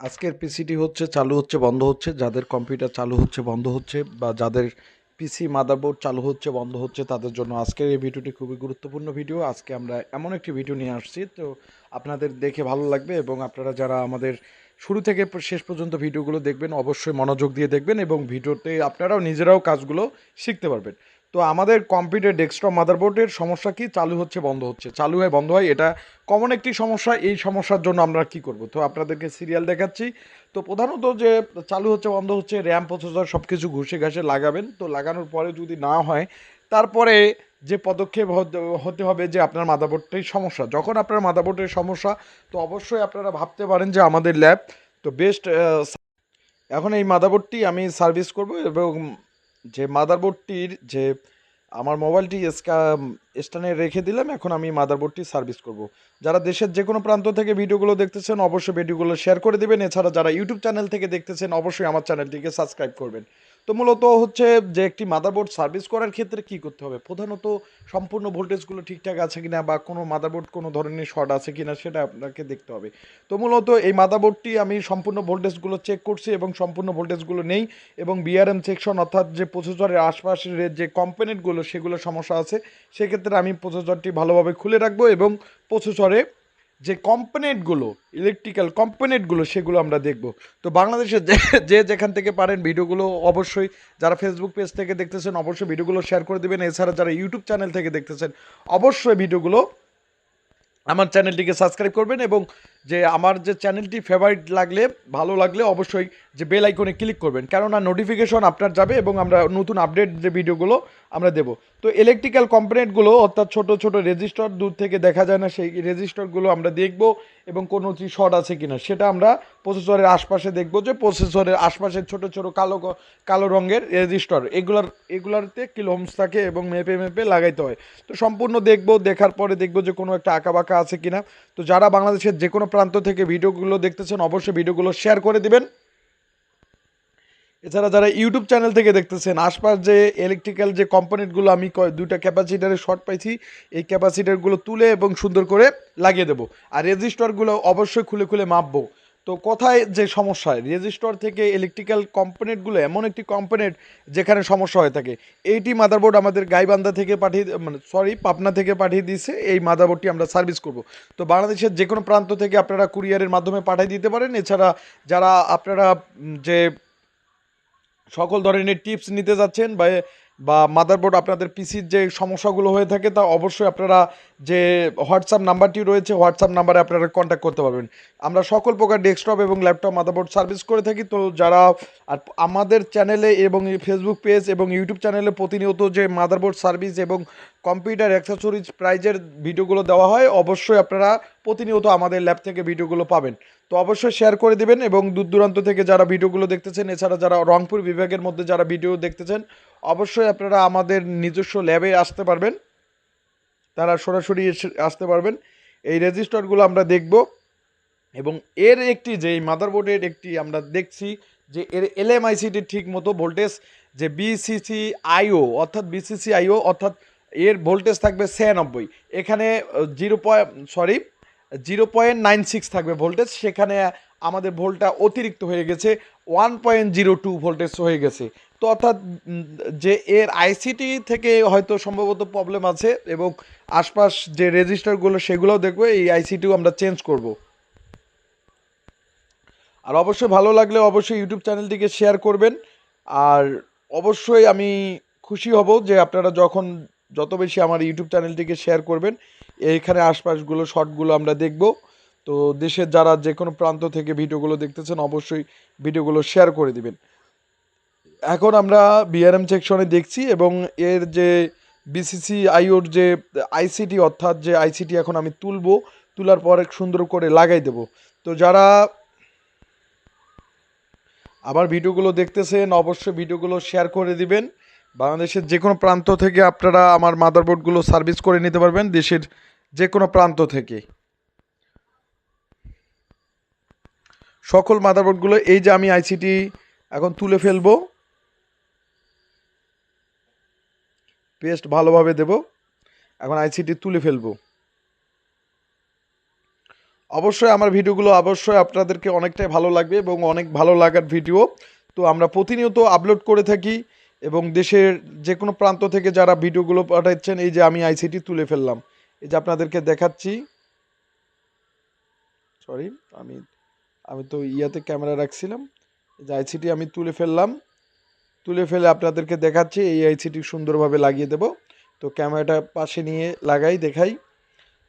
আজকের পিসিটি হচ্ছে, চালু হচ্ছে, বন্ধ হচ্ছে। যাদের কম্পিউটার চালু হচ্ছে, বন্ধ হচ্ছে বা যাদের পিসি মাদারবোর্ড চালু হচ্ছে, বন্ধ হচ্ছে, তাদের জন্য আজকের এই ভিডিওটি খুবই গুরুত্বপূর্ণ ভিডিও। আজকে আমরা এমন একটি ভিডিও নিয়ে আসছি। তো আপনাদের দেখে ভালো লাগবে এবং আপনারা যারা আমাদের শুরু থেকে শেষ পর্যন্ত ভিডিওগুলো দেখবেন, অবশ্যই মনোযোগ দিয়ে দেখবেন এবং ভিডিওতে আপনারাও নিজেরাও কাজগুলো শিখতে পারবেন। তো আমাদের কম্পিউটার ডেস্কটপ মাদারবোর্ডের সমস্যা কি? চালু হচ্ছে, বন্ধ হচ্ছে। চালু হয় বন্ধ হয়, এটা কমন একটি সমস্যা। এই সমস্যার জন্য আমরা কি করব? তো আপনাদেরকে সিরিয়াল দেখাচ্ছি। তো প্রধানত যে চালু হচ্ছে, বন্ধ হচ্ছে র্যাম প্রসেসর সব কিছু ঘুষে ঘাসে লাগাবেন। তো লাগানোর পরে যদি না হয়, তারপরে যে পদক্ষেপ হতে- হবে যে আপনার মাদারবোর্ডটাই সমস্যা। যখন আপনার মাদারবোর্ডের সমস্যা, তো অবশ্যই আপনারা ভাবতে পারেন যে আমাদের ল্যাব তো বেস্ট এখন এই মাদারবোর্ডটি আমি সার্ভিস করব এবং যে মাদারবোর্ডটির যে আমার মোবাইলটি স্টানে রেখে দিলাম, এখন আমি মাদারবোর্ডটি সার্ভিস করব। যারা দেশের যে কোনো প্রান্ত থেকে ভিডিওগুলো দেখতেছেন, অবশ্যই ভিডিওগুলো শেয়ার করে দেবেন। এছাড়া যারা ইউটিউব চ্যানেল থেকে দেখতেছেন, অবশ্যই আমার চ্যানেলটিকে সাবস্ক্রাইব করবেন। তো মূলত হচ্ছে যে একটি মাদারবোর্ড সার্ভিস করার ক্ষেত্রে কি করতে হবে? প্রধানত সম্পূর্ণ ভোল্টেজগুলো ঠিকঠাক আছে কিনা বা কোনো মাদারবোর্ড কোনো ধরনের শর্ট আছে কিনা সেটা আপনাকে দেখতে হবে। তো মূলত এই মাদারবোর্ডটি আমি সম্পূর্ণ ভোল্টেজগুলো চেক করছি এবং সম্পূর্ণ ভোল্টেজগুলো নেই এবং বিআরএম সেকশন অর্থাৎ যে প্রসেসরের আশপাশের যে কম্পোনেন্টগুলো সেগুলো সমস্যা আছে, সেক্ষেত্রে আমি প্রসেসরটি ভালোভাবে খুলে রাখব এবং প্রসেসরে যে কম্পোনেন্টগুলো ইলেকট্রিক্যাল কম্পোনেন্টগুলো সেগুলো আমরা দেখব। তো বাংলাদেশের যে যেখান থেকে পারেন ভিডিওগুলো অবশ্যই যারা ফেসবুক পেজ থেকে দেখতেছেন, অবশ্যই ভিডিওগুলো শেয়ার করে দেবেন। এছাড়া যারা ইউটিউব চ্যানেল থেকে দেখতেছেন, অবশ্যই ভিডিওগুলো আমার চ্যানেলটিকে সাবস্ক্রাইব করবেন এবং যে আমার যে চ্যানেলটি ফেভারিট লাগলে, ভালো লাগলে অবশ্যই যে বেল আইকনে ক্লিক করবেন। কেননা নোটিফিকেশন আপনার যাবে এবং আমরা নতুন আপডেট যে ভিডিওগুলো আমরা দেব। তো ইলেকট্রিক্যাল কম্পোনেন্টগুলো অর্থাৎ ছোট ছোট রেজিস্টার দূর থেকে দেখা যায় না সেই রেজিস্টারগুলো আমরা দেখব এবং কোনো কি শর্ট আছে কিনা। সেটা আমরা প্রসেসরের আশপাশে দেখব যে প্রসেসরের আশপাশে ছোট ছোট কালো কালো রঙের রেজিস্টার এগুলার এগুলারতে কিলো হোমস থাকে এবং মেপে মেপে লাগাইতে হয়। তো সম্পূর্ণ দেখব, দেখার পরে দেখব যে কোনো একটা আঁকা বাঁকা আছে কিনা। তো যারা বাংলাদেশের যে কোনো প্রান্ত থেকে ভিডিওগুলো দেখতেছেন, অবশ্যই ভিডিওগুলো শেয়ার করে দিবেন। এছাড়া যারা ইউটিউব চ্যানেল থেকে দেখতেছেন, আশপাশ যে ইলেকট্রিক্যাল যে কম্পোনেন্টগুলো আমি দুইটা ক্যাপাসিটারে শর্ট পাইছি, এই ক্যাপাসিটারগুলো তুলে এবং সুন্দর করে লাগিয়ে দেব। আর রেজিস্টরগুলো অবশ্যই খুলে খুলে মাপবো। তো কোথায় যে সমস্যা হয়? রেজিস্টার থেকে ইলেকট্রিক্যাল কম্পোনেন্টগুলো এমন একটি কম্পোনেন্ট যেখানে সমস্যা হয়ে থাকে। এইটি মাদারবোর্ড আমাদের গাইবান্ধা থেকে পাঠিয়ে মানে সরি পাবনা থেকে পাঠিয়ে দিয়েছে। এই মাদারবোর্ডটি আমরা সার্ভিস করব। তো বাংলাদেশের যে কোনো প্রান্ত থেকে আপনারা কুরিয়ারের মাধ্যমে পাঠিয়ে দিতে পারেন। এছাড়া যারা আপনারা যে সকল ধরনের টিপস নিতে যাচ্ছেন বা বা মাদারবোর্ড আপনাদের পিসির যে সমস্যাগুলো হয়ে থাকে, তা অবশ্যই আপনারা যে হোয়াটসঅ্যাপ নাম্বারটি রয়েছে হোয়াটসঅ্যাপ নাম্বারে আপনারা কন্ট্যাক্ট করতে পারবেন। আমরা সকল প্রকার ডেস্কটপ এবং ল্যাপটপ মাদারবোর্ড সার্ভিস করে থাকি। তো যারা আর আমাদের চ্যানেলে এবং ফেসবুক পেজ এবং ইউটিউব চ্যানেলে প্রতিনিয়ত যে মাদারবোর্ড সার্ভিস এবং কম্পিউটার অ্যাক্সেসরিজ প্রাইজের ভিডিওগুলো দেওয়া হয়, অবশ্যই আপনারা প্রতিনিয়ত আমাদের ল্যাব থেকে ভিডিওগুলো পাবেন। তো অবশ্যই শেয়ার করে দিবেন এবং দূর দূরান্ত থেকে যারা ভিডিওগুলো দেখতেছেন, এছাড়া যারা রংপুর বিভাগের মধ্যে যারা ভিডিও দেখতেছেন, অবশ্যই আপনারা আমাদের নিজস্ব ল্যাবে আসতে পারবেন। তারা সরাসরি আসতে পারবেন। এই রেজিস্টারগুলো আমরা দেখব এবং এর একটি যে মাদারবোর্ডের একটি আমরা দেখছি যে এর এলএমআইসিটির ঠিক মতো ভোল্টেজ যে বিসিসি আইও অর্থাৎ বিসিসি আইও অর্থাৎ এর ভোল্টেজ থাকবে ছিয়ানব্বই। এখানে zero point sorry zero point nine six থাকবে ভোল্টেজ সেখানে আমাদের ভোল্টটা অতিরিক্ত হয়ে গেছে one point zero two voltage হয়ে গেছে। তো অর্থাৎ যে এর আইসিটি থেকে হয়তো সম্ভবত প্রবলেম আছে এবং আশপাশ যে রেজিস্টারগুলো সেগুলোও দেখব, এই আইসিটিও আমরা চেঞ্জ করব। আর অবশ্যই ভালো লাগলে অবশ্যই ইউটিউব চ্যানেলটিকে শেয়ার করবেন। আর অবশ্যই আমি খুশি হব যে আপনারা যখন যত বেশি আমার ইউটিউব চ্যানেলটিকে শেয়ার করবেন এইখানে আশপাশগুলো শর্টগুলো আমরা দেখব। তো দেশের যারা যে কোনো প্রান্ত থেকে ভিডিওগুলো দেখতেছেন, অবশ্যই ভিডিওগুলো শেয়ার করে দিবেন। এখন আমরা বিআরএম সেকশনে দেখছি এবং এর যে বিসিসি আইওর যে আইসিটি অর্থাৎ যে আইসিটি এখন আমি তুলবো, তোলার পরে সুন্দর করে লাগাই দেব। তো যারা আমার ভিডিওগুলো দেখতেছেন, অবশ্যই ভিডিওগুলো শেয়ার করে দিবেন। বাংলাদেশের যে কোনো প্রান্ত থেকে আপনারা আমার মাদারবোর্ডগুলো সার্ভিস করে নিতে পারবেন, দেশের যে কোনো প্রান্ত থেকে। সকল মাদারবোর্ডগুলো, এই যে আমি আইসিটি এখন তুলে ফেলব। পেস্ট ভালোভাবে দেব। এখন আইসিটি তুলে ফেলব। অবশ্যই আমার ভিডিওগুলো অবশ্যই আপনাদেরকে অনেকটাই ভালো লাগবে এবং অনেক ভালো লাগার ভিডিও। তো আমরা প্রতিনিয়ত আপলোড করে থাকি। এবং দেশের যে কোনো প্রান্ত থেকে যারা ভিডিওগুলো পাঠাচ্ছেন, এই যে আমি আইসিটি তুলে ফেললাম, এই যে আপনাদেরকে দেখাচ্ছি। সরি আমি আমি তো ইয়াতে ক্যামেরা রাখছিলাম, এই যে আইসিটি আমি তুলে ফেললাম। তুলে ফেলে আপনাদেরকে দেখাচ্ছি, এই আইসিটি সুন্দরভাবে লাগিয়ে দেব। তো ক্যামেরাটা পাশে নিয়ে লাগাই, দেখাই।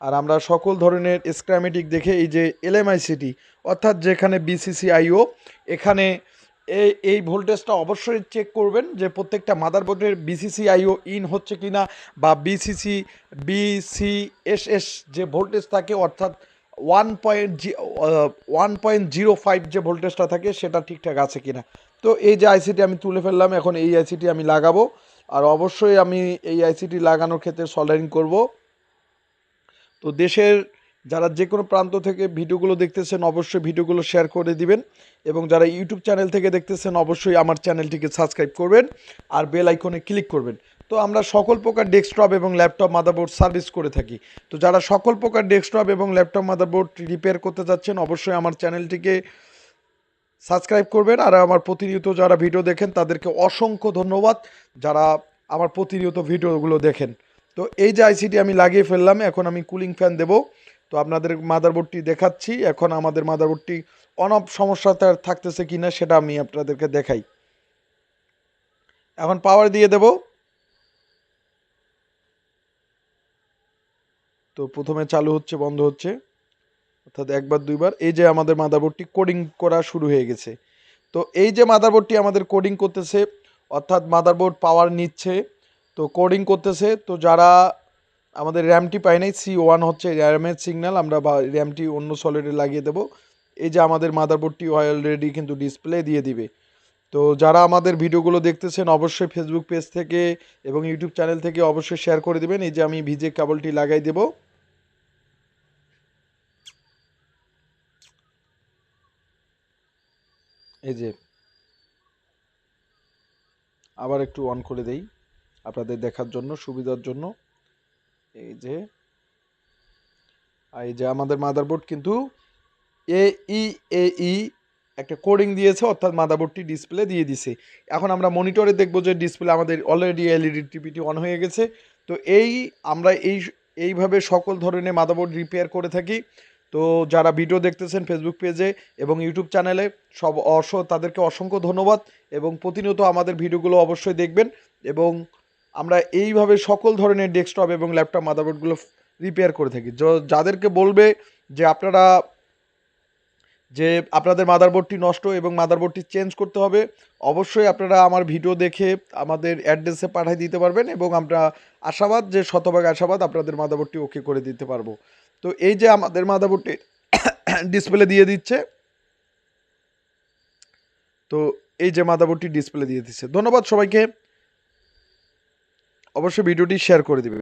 আর আমরা সকল ধরনের স্ক্রামেটিক দেখে এই যে এলএমআইসিটি অর্থাৎ যেখানে বিসিসিআইও এখানে এই এই ভোল্টেজটা অবশ্যই চেক করবেন যে প্রত্যেকটা মাদারবোর্ডের বিসিসিআইও ইন হচ্ছে কি না বা বিসিসি বিসিএসএস যে ভোল্টেজ থাকে, অর্থাৎ one point G one point zero five যে ভোল্টেজটা থাকে, সেটা ঠিকঠাক আছে কি না তো এই যে আইসিটি আমি তুলে ফেললাম, এখন এই আইসিটি আমি লাগাবো। আর অবশ্যই আমি এই আইসিটি লাগানোর ক্ষেত্রে সল্ডারিং করব। তো দেশের যারা যে কোনো প্রান্ত থেকে ভিডিওগুলো দেখতেছেন, অবশ্যই ভিডিওগুলো শেয়ার করে দিবেন এবং যারা ইউটিউব চ্যানেল থেকে দেখতেছেন, অবশ্যই আমার চ্যানেলটিকে সাবস্ক্রাইব করবেন আর বেল আইকনে ক্লিক করবেন। তো আমরা সকল প্রকার ডেস্কটপ এবং ল্যাপটপ মাদারবোর্ড সার্ভিস করে থাকি। তো যারা সকল প্রকার ডেস্কটপ এবং ল্যাপটপ মাদারবোর্ড রিপেয়ার করতে যাচ্ছেন, অবশ্যই আমার চ্যানেলটিকে সাবস্ক্রাইব করবেন। আর আমার প্রতিনিয়ত যারা ভিডিও দেখেন, তাদেরকে অসংখ্য ধন্যবাদ। যারা আমার প্রতিনিয়ত ভিডিওগুলো দেখেন। তো এই যে আইসিটি আমি লাগিয়ে ফেললাম, এখন আমি কুলিং ফ্যান দেব। তো আপনাদের মাদারবোর্ডটি দেখাচ্ছি। এখন আমাদের মাদারবোর্ডটি অন অফ সমস্যা তার থাকতেছে কিনা সেটা আমি আপনাদেরকে দেখাই। এখন পাওয়ার দিয়ে দেব। তো প্রথমে চালু হচ্ছে, বন্ধ হচ্ছে। অর্থাৎ একবার, দুইবার। এই যে আমাদের মাদারবোর্ডটি কোডিং করা শুরু হয়ে গেছে। তো এই যে মাদারবোর্ডটি আমাদের কোডিং করতেছে, অর্থাৎ মাদারবোর্ড পাওয়ার নিচ্ছে, তো কোডিং করতেছে, তো যারা আমাদের র্যামটি পাই নাই সি ওয়ান হচ্ছে র্যামের সিগন্যাল আমরা র্যামটি অন্য সলিডে লাগিয়ে দেবো। এই যে আমাদের মাদারবোর্ডটি অলরেডি কিন্তু ডিসপ্লে দিয়ে দিবে। তো যারা আমাদের ভিডিওগুলো দেখতেছেন, অবশ্যই ফেসবুক পেজ থেকে এবং ইউটিউব চ্যানেল থেকে অবশ্যই শেয়ার করে দিবেন। এই যে আমি ভিজে কেবলটি লাগাই দেবো। এই যে। আবার একটু অন করে দেই। আপনাদের দেখার জন্য, সুবিধার জন্য। এই যে এই যে আমাদের মাদারবোর্ড কিন্তু এ ই এ ই একটা কোডিং দিয়েছে, অর্থাৎ মাদারবোর্ডটি ডিসপ্লে দিয়ে দিছে। এখন আমরা মনিটরে দেখব যে ডিসপ্লে আমাদের অলরেডি এলইডি টিভিটি অন হয়ে গেছে। তো এই, আমরা এই, এইভাবে সকল ধরনের মাদারবোর্ড রিপেয়ার করে থাকি। তো যারা ভিডিও দেখতেছেন ফেসবুক পেজে এবং ইউটিউব চ্যানেলে সব অস, তাদেরকে অসংখ্য ধন্যবাদ এবং প্রতিনিয়ত আমাদের ভিডিওগুলো অবশ্যই দেখবেন এবং আমরা এইভাবে সকল ধরনের ডেস্কটপ এবং ল্যাপটপ মাদারবোর্ডগুলো রিপেয়ার করে থাকি। য- যাদেরকে বলবে যে আপনারা, যে আপনাদের মাদারবোর্ডটি নষ্ট এবং মাদারবোর্ডটি চেঞ্জ করতে হবে, অবশ্যই আপনারা আমার ভিডিও দেখে আমাদের অ্যাড্রেসে পাঠিয়ে দিতে পারবেন এবং আমরা আশাবাদ যে, শতভাগ আশাবাদ আপনাদের মাদারবোর্ডটি ওকে করে দিতে পারব। তো এই যে আমাদের মাদারবোর্ডটি ডিসপ্লে দিয়ে দিচ্ছে। তো এই যে মাদারবোর্ডটি ডিসপ্লে দিয়ে দিচ্ছে। ধন্যবাদ সবাইকে। অবশ্যই ভিডিওটি শেয়ার করে দিবে।